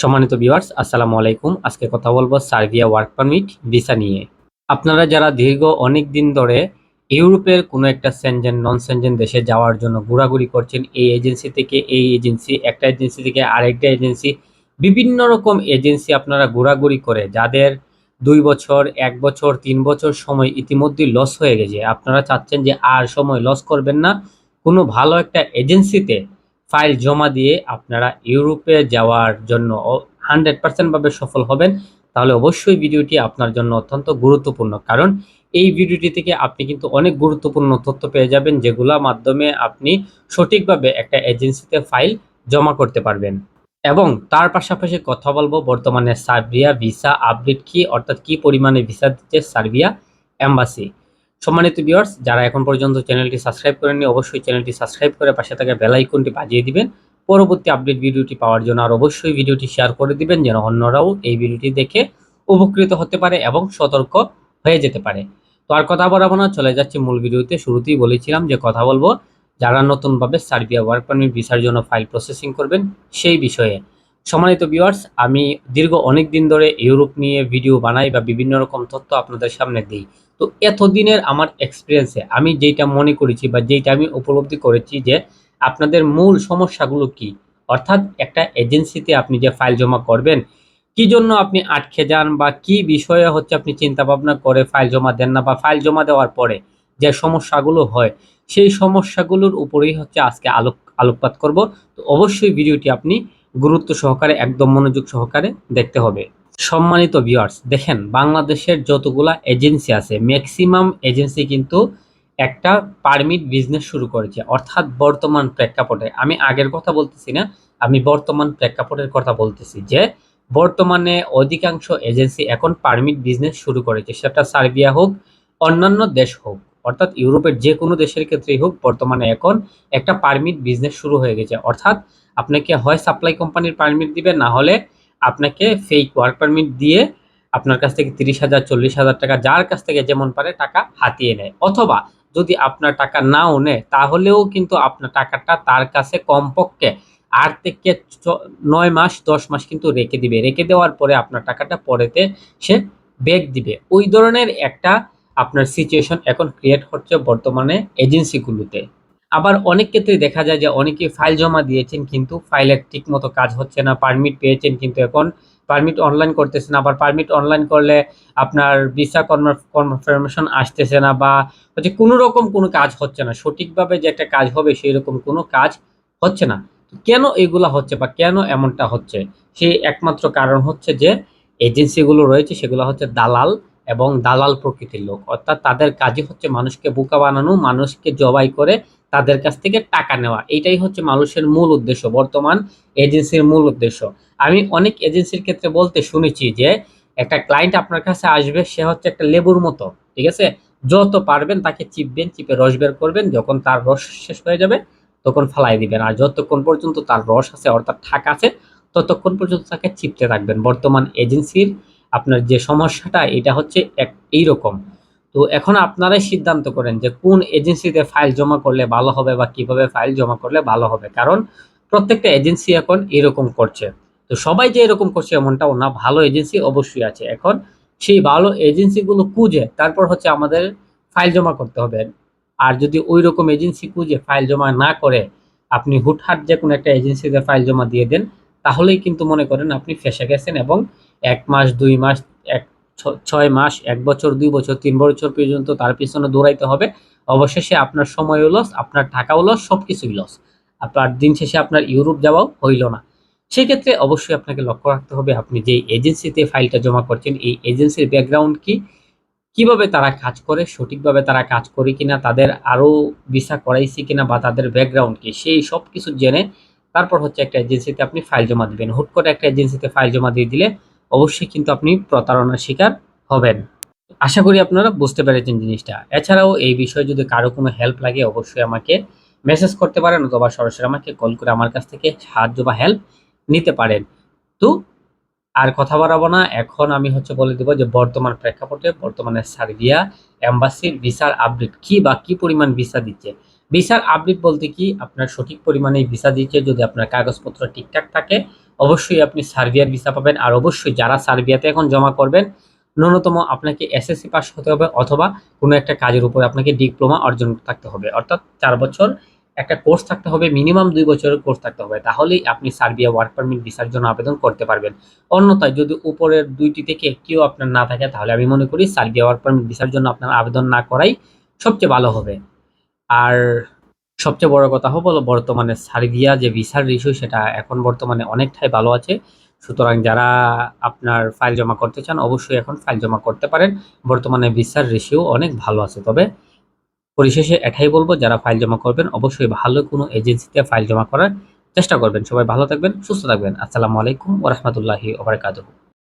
সম্মানিত ভিউয়ার্স আসসালামু আলাইকুম। আজকে কথা বলব সার্বিয়া ওয়ার্ক পারমিট ভিসা নিয়ে। আপনারা যারা দীর্ঘ অনেক দিন ধরে ইউরোপের কোনো একটা সেনজেন নন সেনজেন দেশে যাওয়ার জন্য ঘোরাঘুরি করছেন, এই এজেন্সি থেকে এই এজেন্সি একটা এজেন্সি থেকে আরেকটা এজেন্সি বিভিন্ন রকম এজেন্সি আপনারা ঘোরাঘুরি করে, যাদের দুই বছর, এক বছর, তিন বছর সময় ইতিমধ্যে লস হয়ে গেছে। আপনারা চাচ্ছেন যে আর সময় লস করবেন না। কোনো ভালো একটা এজেন্সিতে ফাইল জমা দিয়ে আপনারা ইউরোপে যাওয়ার জন্য হান্ড্রেড পার্সেন্টভাবে সফল হবেন, তাহলে অবশ্যই ভিডিওটি আপনার জন্য অত্যন্ত গুরুত্বপূর্ণ। কারণ এই ভিডিওটি থেকে আপনি কিন্তু অনেক গুরুত্বপূর্ণ তথ্য পেয়ে যাবেন যেগুলোর মাধ্যমে আপনি সঠিকভাবে একটা এজেন্সিতে ফাইল জমা করতে পারবেন। এবং তার পাশাপাশি কথা বলব, বর্তমানে সার্বিয়া ভিসা আপডেট কি, অর্থাৎ কি পরিমাণে ভিসা দিচ্ছে সার্বিয়া এম্বাসি। সম্মানিত ভিউয়ার্স যারা এখন পর্যন্ত চ্যানেলটি সাবস্ক্রাইব করেননি, অবশ্যই চ্যানেলটি সাবস্ক্রাইব করে পাশে থাকা বেল আইকনটি বাজিয়ে দিবেন। পরবর্তী আপডেট ভিডিওটি পাওয়ার জন্য আর অবশ্যই ভিডিওটি শেয়ার করে দিবেন, যেন অন্যরাও এই ভিডিওটি দেখে উপকৃত হতে পারে এবং সতর্ক হয়ে যেতে পারে। তো আর কথা বলাবো না, চলে যাচ্ছে মূল ভিডিওতে শুরুতেই বলেছিলাম যে কথা বলব, যারা নতুনভাবে সার্বিয়া ওয়ার্ক পারমিট ভিসার জন্য ফাইল প্রসেসিং করবেন, সেই বিষয়ে। সম্মানিত ভিউয়ার্স আমি দীর্ঘ অনেক দিন ধরে ইউরোপ নিয়ে ভিডিও বানাই বা বিভিন্ন রকম তথ্য আপনাদের সামনে দিই। তো এতদিনের আমার এক্সপিরিয়েন্সে আমি যেটা মনে করেছি বা যেটা আমি উপলব্ধি করেছি যে আপনাদের মূল সমস্যাগুলো কি? অর্থাৎ একটা এজেন্সিতে আপনি যে ফাইল জমা করবেন, কি জন্য আপনি আটকে যান বা কি বিষয়ে হচ্ছে আপনি চিন্তা ভাবনা করে ফাইল জমা দেন না বা ফাইল জমা দেওয়ার পরে যে সমস্যাগুলো হয়, সেই সমস্যাগুলোর উপরেই হচ্ছে আজকে আলোক, আলোকপাত করব। তো অবশ্যই ভিডিওটি আপনি গুরুত্ব সহকারে, একদম মনোযোগ সহকারে দেখতে হবে। সম্মানিত ভিউয়ার্স দেখেন বাংলাদেশের যতগুলা এজেন্সি আছে ম্যাক্সিমাম এজেন্সি কিন্তু একটা পারমিট বিজনেস শুরু করেছে। অর্থাৎ বর্তমান প্রেক্ষাপটে, আমি আগের কথা বলতেছি না, আমি বর্তমান প্রেক্ষাপটের কথা বলতেছি যে, বর্তমানে অধিকাংশ এজেন্সি এখন পারমিট বিজনেস শুরু করেছে। সেটা সার্বিয়া হোক, অন্যান্য দেশ হোক। অর্থাৎ ইউরোপের যে কোনো দেশের ক্ষেত্রেই হোক, বর্তমানে এখন একটা পারমিট বিজনেস শুরু হয়ে গেছে। অর্থাৎ আপনাকে হয় সাপ্লাই কোম্পানির পারমিট দিবে, না হলে আপনাকে ফেক ওয়ার্ক পারমিট দিয়ে আপনার কাছ থেকে তিরিশ হাজার, চল্লিশ হাজার টাকা যার কাছ থেকে যেমন পারে টাকা হাতিয়ে নেয়। অথবা যদি আপনার টাকা নাও নেয়, তাহলেও কিন্তু আপনার টাকাটা তার কাছে কমপক্ষে আট থেকে নয় মাস, দশ মাস কিন্তু রেখে দিবে। রেখে দেওয়ার পরে আপনার টাকাটা পরেতে সে ব্যাক দিবে। ওই ধরনের একটা আপনার সিচুয়েশন এখন ক্রিয়েট হচ্ছে বর্তমানে এজেন্সিগুলোতে আবার অনেক ক্ষেত্রে দেখা যায় যে অনেকে ফাইল জমা দিয়েছেন কিন্তু ফাইলের ঠিক মতো কাজ হচ্ছে না পারমিট পেয়েছেন কিন্তু এখন পারমিট অনলাইন করতেছেন, আবার পারমিট অনলাইন করলে আপনার ভিসা কনফার্মেশন আসতেছে না বা হচ্ছে কোনো রকম কোনো কাজ হচ্ছে না, সঠিকভাবে যে একটা কাজ হবে সেই রকম কোনো কাজ হচ্ছে না। কেন এগুলা হচ্ছে বা কেন এমনটা হচ্ছে? সেই একমাত্র কারণ হচ্ছে যে এজেন্সিগুলো রয়েছে সেগুলো হচ্ছে দালাল এবং দালাল প্রকৃতির লোক। অর্থাৎ তাদের কাজই হচ্ছে মানুষকে বোকা বানানো, মানুষকে জবাই করে তাদের কাছ থেকে টাকা নেওয়া। এটাই হচ্ছে মানুষের মূল উদ্দেশ্য, বর্তমান এজেন্সির মূল উদ্দেশ্য। আমি অনেক এজেন্সির ক্ষেত্রে বলতে শুনেছি যে, একটা ক্লায়েন্ট আপনার কাছে আসবে, সে হচ্ছে একটা লেবুর মতো, ঠিক আছে? যত পারবেন তাকে চিপবেন, চিপে রস বের করবেন, যখন তার রস শেষ হয়ে যাবে তখন ফালাই দিবেন। আর যতক্ষণ পর্যন্ত তার রস আছে, অর্থাৎ ঠাক আছে, ততক্ষণ পর্যন্ত তাকে চিপতে রাখবেন। বর্তমান এজেন্সির আপনার যে সমস্যাটা, এটা হচ্ছে এক, এইরকম। তো এখন আপনারাই সিদ্ধান্ত করেন যে কোন এজেন্সিতে ফাইল জমা করলে ভালো হবে বা কীভাবে ফাইল জমা করলে ভালো হবে। কারণ প্রত্যেকটা এজেন্সি এখন এরকম করছে। তো সবাই যে এরকম করছে এমনটাও না, ভালো এজেন্সি অবশ্যই আছে। এখন সেই ভালো এজেন্সিগুলো খুঁজে, তারপর হচ্ছে আমাদের ফাইল জমা করতে হবে। আর যদি ওই রকম এজেন্সি খুঁজে ফাইল জমা না করে, আপনি হুটহাট যে কোনো একটা এজেন্সিতে ফাইল জমা দিয়ে দেন, তাহলেই কিন্তু মনে করেন আপনি ফেসে গেছেন এবং এক মাস, দুই মাস, এক ছয় মাস, এক বছর, দুই বছর, তিন বছর পর্যন্ত তার পিছনে দৌড়াইতে হবে। অবশেষে আপনার সময়ও লস আপনার টাকাও লস সব কিছুই লস আপনার দিন শেষে আপনার ইউরোপ যাওয়াও হইল না। সেক্ষেত্রে অবশ্যই আপনাকে লক্ষ্য রাখতে হবে, আপনি যে এজেন্সিতে ফাইলটা জমা করছেন, এই এজেন্সির ব্যাকগ্রাউন্ড কি? কীভাবে তারা কাজ করে, সঠিকভাবে তারা কাজ করে কিনা, তাদের আরও ভিসা করাইছে কিনা বা তাদের ব্যাকগ্রাউন্ড কি, সেই সব কিছু জেনে তারপর হচ্ছে একটা এজেন্সিতে আপনি ফাইল জমা দিবেন। হুট করে একটা এজেন্সিতে ফাইল জমা দিয়ে দিলে অবশ্যই কিন্তু আপনি প্রতারণার শিকার হবেন। আশা করি আপনারা বুঝতে পেরেছেন জিনিসটা। এছাড়াও এই বিষয়ে যদি কারও কোনো হেল্প লাগে, অবশ্যই আমাকে মেসেজ করতে পারেন অথবা সরাসরি আমাকে কল করে আমার কাছ থেকে সাহায্য বা হেল্প নিতে পারেন। তো আর কথা বাড়াবো না। এখন আমি হচ্ছে বলে দেবো যে বর্তমান প্রেক্ষাপটে বর্তমানে সার্বিয়া এম্বাসির ভিসার আপডেট কি বা কি পরিমাণ ভিসা দিচ্ছে? ভিসার আপডেট বলতে কি? আপনার সঠিক পরিমাণে ভিসা দিচ্ছে যদি আপনার কাগজপত্র ঠিকঠাক থাকে। অবশ্যই আপনি সার্বিয়ার ভিসা পাবেন আর অবশ্যই যারা সার্বিয়াতে এখন জমা করবেন, ন্যূনতম আপনাকে এসএসসি পাস হতে হবে অথবা কোনো একটা কাজের উপরে আপনাকে ডিপ্লোমা অর্জন থাকতে হবে। অর্থাৎ চার বছর একটা কোর্স থাকতে হবে মিনিমাম দুই বছরের কোর্স থাকতে হবে। তাহলেই আপনি সার্বিয়া ওয়ার্ক পারমিট ভিসার জন্য আবেদন করতে পারবেন। অন্যথায় যদি উপরের দুইটি থেকে একটিও আপনার না থাকে, তাহলে আমি মনে করি সার্বিয়া ওয়ার্ক পারমিট ভিসার জন্য আপনার আবেদন না করাই সবচেয়ে ভালো হবে। আর সবচেয়ে বড় কথা হলো বর্তমানে সার্বিয়া যে ভিসার রিস্যু সেটা এখন বর্তমানে অনেকটাই ভালো আছে। সুতরাং যারা আপনার ফাইল জমা করতে চান, অবশ্যই এখন ফাইল জমা করতে পারেন। বর্তমানে ভিসার রেশিও অনেক ভালো আছে। তবে পরিশেষে এটাই বলব, যারা ফাইল জমা করবেন, অবশ্যই ভালো কোনো এজেন্সিতে ফাইল জমা করার চেষ্টা করবেন। সবাই ভালো থাকবেন, সুস্থ থাকবেন। আসসালামু আলাইকুম ওরহমতুল্লাহি ওবরাকাতুহু